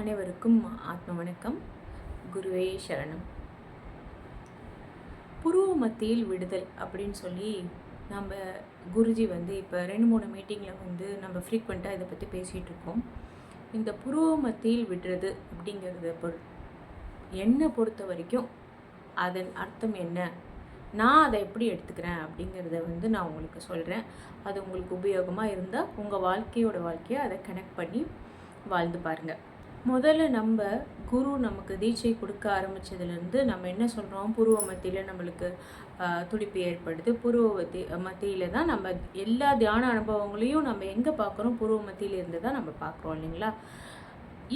அனைவருக்கும் ஆத்ம வணக்கம் குருவே சரணம். புருவ மத்தியில் விடுதல் அப்படின்னு சொல்லி நம்ம குருஜி வந்து இப்போ ரெண்டு மூணு மீட்டிங்கில் வந்து நம்ம ஃப்ரீக்வெண்ட்டாக இதை பற்றி பேசிகிட்டு இருக்கோம். இந்த புருவ மத்தியில் விடுறது அப்படிங்கிறத பொருள் என்னை பொறுத்த வரைக்கும் அதன் அர்த்தம் என்ன? நான் அதை எப்படி எடுத்துக்கிறேன் அப்படிங்கிறத வந்து நான் உங்களுக்கு சொல்கிறேன் அது உங்களுக்கு உபயோகமாக இருந்தால் உங்கள் வாழ்க்கையோட வாழ்க்கையை அதை கனெக்ட் பண்ணி வாழ்ந்து பாருங்கள் முதல்ல நம்ம குரு நமக்கு தீட்சை கொடுக்க ஆரம்பித்ததுலேருந்து நம்ம என்ன சொல்கிறோம் பூர்வ மத்தியில் நம்மளுக்கு துடிப்பு ஏற்படுது. புருவ மத்தியில் தான் நம்ம எல்லா தியான அனுபவங்களையும் நம்ம எங்கே பார்க்குறோம்? பூர்வ மத்தியிலேருந்து தான் நம்ம பார்க்குறோம் இல்லைங்களா?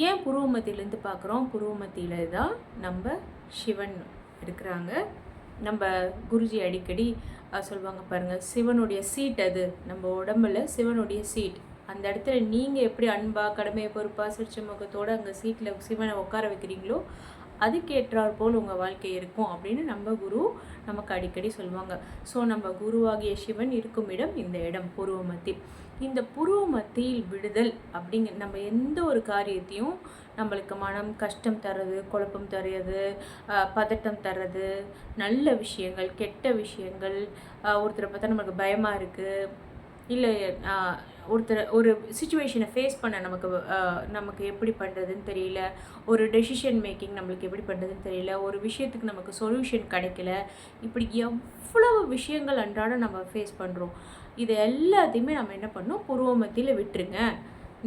ஏன் பூர்வ மத்தியிலேருந்து பார்க்குறோம்? பூர்வ மத்தியில் தான் நம்ம சிவன் இருக்கிறாங்க. நம்ம குருஜி அடிக்கடி சொல்லுவாங்க பாருங்கள் சிவனுடைய சீட் அது. நம்ம உடம்புல சிவனுடைய சீட் அந்த இடத்துல நீங்கள் எப்படி அன்பாக கடமையை பொறுப்பாக சிரிச்ச முகத்தோடு அங்கே சீட்டில் சிவனை உட்கார வைக்கிறீங்களோ அதுக்கேற்றாற் போல் உங்கள் வாழ்க்கை இருக்கும் அப்படின்னு நம்ம குரு நமக்கு அடிக்கடி சொல்லுவாங்க. ஸோ நம்ம குருவாகிய சிவன் இருக்கும் இடம் இந்த இடம் புருவ மத்தி இந்த புருவ மத்தியில் விடுதல் அப்படிங்க நம்ம எந்த ஒரு காரியத்தையும் நம்மளுக்கு மனம் கஷ்டம் தர்றது குழப்பம் தர்றது பதட்டம் தர்றது நல்ல விஷயங்கள் கெட்ட விஷயங்கள் ஒருத்தரை பார்த்தா நம்மளுக்கு பயமாக இருக்குது இல்லை ஒருத்தர் ஒரு சுச்சுவேஷனை ஃபேஸ் பண்ண நமக்கு நமக்கு எப்படி பண்ணுறதுன்னு தெரியல. ஒரு டெசிஷன் மேக்கிங் நம்மளுக்கு எப்படி பண்ணுறதுன்னு தெரியல. ஒரு விஷயத்துக்கு நமக்கு சொல்யூஷன் கிடைக்கல. இப்படி எவ்வளவு விஷயங்கள் அன்றாடம் நம்ம ஃபேஸ் பண்ணுறோம் இது எல்லாத்தையுமே நம்ம என்ன பண்ணோம்? பூர்வ மத்தியில் விட்டுருங்க.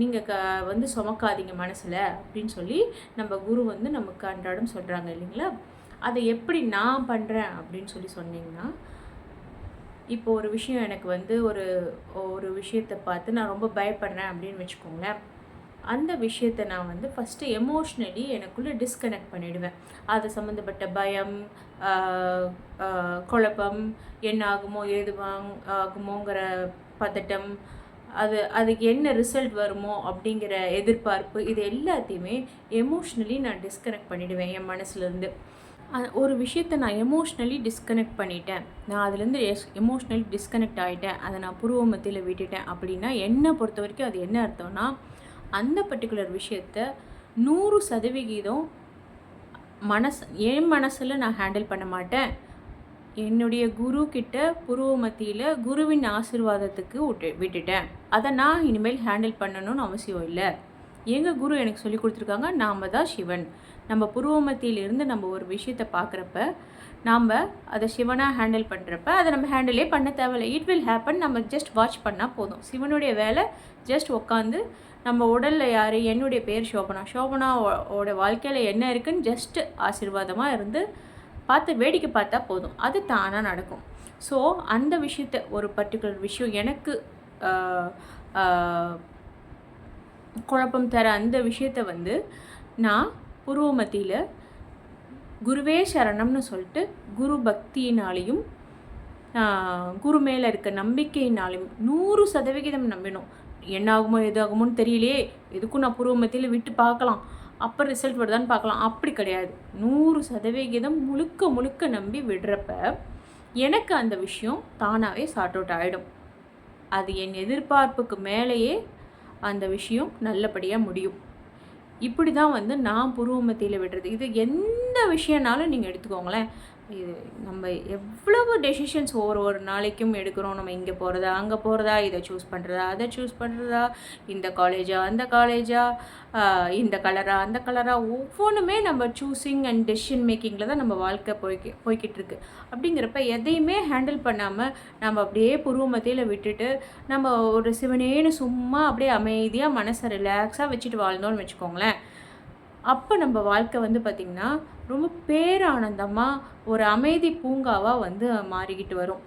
நீங்கள் க வந்து சுமக்காதீங்க மனசில் அப்படின்னு சொல்லி நம்ம குரு வந்து நமக்கு அன்றாடம் சொல்கிறாங்க இல்லைங்களா? அதை எப்படி நான் பண்ணுறேன் அப்படின்னு சொல்லி சொன்னீங்கன்னா இப்போ ஒரு விஷயம் எனக்கு வந்து ஒரு ஒரு விஷயத்தை பார்த்து நான் ரொம்ப பயப்படுறேன் அப்படின்னு வச்சுக்கோங்களேன். அந்த விஷயத்தை நான் வந்து ஃபஸ்ட்டு எமோஷ்னலி எனக்குள்ளே டிஸ்கனெக்ட் பண்ணிவிடுவேன் அது சம்மந்தப்பட்ட பயம் குழப்பம் என்ன ஆகுமோ ஏது வாங் ஆகுமோங்கிற பதட்டம் அது அதுக்கு என்ன ரிசல்ட் வருமோ அப்படிங்கிற எதிர்பார்ப்பு இது எல்லாத்தையுமே எமோஷ்னலி நான் டிஸ்கனெக்ட் பண்ணிடுவேன் என் மனசுலேருந்து ஒரு விஷயத்தை நான் எமோஷ்னலி டிஸ்கனெக்ட் பண்ணிட்டேன். நான் அதுலேருந்து எஸ் எமோஷ்னலி டிஸ்கனெக்ட் ஆகிட்டேன் அதை நான் புருவ மத்தியில் விட்டுட்டேன் அப்படின்னா என்னை பொறுத்த வரைக்கும் அது என்ன அர்த்தம்னா அந்த பர்டிகுலர் விஷயத்த நூறு சதவிகிதம் மனசு என் மனசில் நான் ஹேண்டில் பண்ண மாட்டேன். என்னுடைய குரு கிட்ட புருவ மத்தியில் குருவின் ஆசிர்வாதத்துக்கு விட்டு விட்டுட்டேன். அதை நான் இனிமேல் ஹேண்டில் பண்ணணும்னு அவசியம் இல்லை. எங்கள் குரு எனக்கு சொல்லி கொடுத்துருக்காங்க நாம் தான் சிவன். நம்ம புருவ மத்தியிலிருந்து நம்ம ஒரு விஷயத்தை பார்க்குறப்ப நாம் அதை சிவனாக ஹேண்டில் பண்ணுறப்ப அதை நம்ம ஹேண்டிலே பண்ண தேவையில்லை. இட் வில் ஹேப்பன் நம்ம ஜஸ்ட் வாட்ச் பண்ணால் போதும். சிவனுடைய வேலை ஜஸ்ட் உட்காந்து நம்ம உடலில் யார் என்னுடைய பேர் சோபனா. சோபனா ஓட வாழ்க்கையில் என்ன இருக்குன்னு ஜஸ்ட் ஆசீர்வாதமாக இருந்து பார்த்து வேடிக்கை பார்த்தா போதும். அது தானாக நடக்கும். ஸோ அந்த விஷயத்த ஒரு பர்டிகுலர் விஷயம் எனக்கு குழப்பம் தர அந்த விஷயத்த வந்து நான் பூர்வ மத்தியில் குருவே சரணம்னு சொல்லிட்டு குரு பக்தியினாலையும் குரு மேலே இருக்க நம்பிக்கையினாலையும் நூறு சதவிகிதம் நம்பினோம். என்ன ஆகுமோ எது ஆகுமோன்னு தெரியலையே. எதுக்கும் நான் பூர்வ மத்தியில் விட்டு பார்க்கலாம். அப்போ ரிசல்ட் வருதான்னு பார்க்கலாம். அப்படி கிடையாது. நூறு சதவிகிதம் முழுக்க முழுக்க நம்பி விடுறப்ப எனக்கு அந்த விஷயம் தானாகவே சார்ட் அவுட் ஆகிடும் அது என் எதிர்பார்ப்புக்கு மேலேயே அந்த விஷயம் நல்லபடியாக முடியும். இப்படி தான் வந்து நான் புருவ மத்தியில் விடுறது. இது எந்த விஷயம்னாலும் நீங்கள் எடுத்துக்கோங்களேன். இது நம்ம எவ்வளவு டெசிஷன்ஸ் ஒவ்வொரு ஒரு நாளைக்கும் எடுக்கிறோம். நம்ம இங்கே போகிறதா அங்கே போகிறதா இதை சூஸ் பண்ணுறதா அதை சூஸ் பண்ணுறதா இந்த காலேஜா அந்த காலேஜா இந்த கலரா அந்த கலரா ஒவ்வொன்றுமே நம்ம சூஸிங் அண்ட் டெசிஷன் மேக்கிங்கில் தான் நம்ம வாழ்க்கை போய்க்கு போய்கிட்டு இருக்கு அப்படிங்கிறப்ப எதையுமே ஹேண்டில் பண்ணாமல் நம்ம அப்படியே புருவ மத்தியில் விட்டுட்டு நம்ம ஒரு சிவனேன்னு சும்மா அப்படியே அமைதியாக மனசை ரிலாக்ஸாக வச்சுட்டு வாழ்ந்தோம்னு வச்சுக்கோங்களேன். அப்போ நம்ம வாழ்க்கை வந்து பார்த்திங்கன்னா ரொம்ப பேரானந்தமாக ஒரு அமைதி பூங்காவாக வந்து மாறிக்கிட்டு வரும்.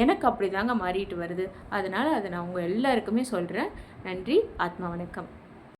எனக்கு அப்படி தாங்க மாறிட்டு வருது. அதனால் அதை நான் உங்கள் எல்லாருக்குமே சொல்கிறேன் நன்றி. ஆத்மா வணக்கம்.